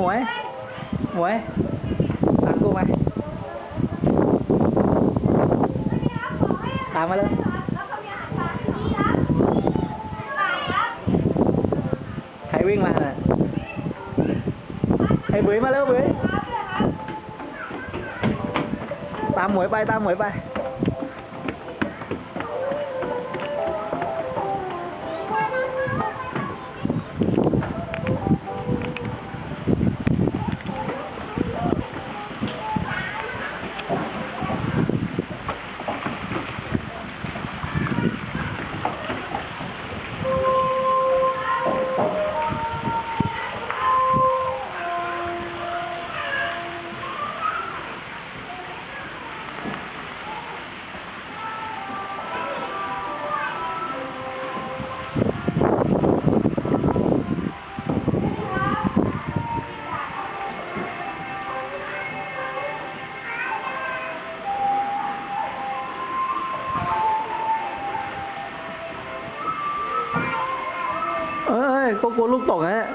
มวยมวยตามกูมาตามมาเลยใครวิ่งมาน่ะไอ้บุ๋ยมาเร็วบุ๋ยตามหมวยไป ตามหมวยไป เอ้ยก็กลัวลูกตกฮะ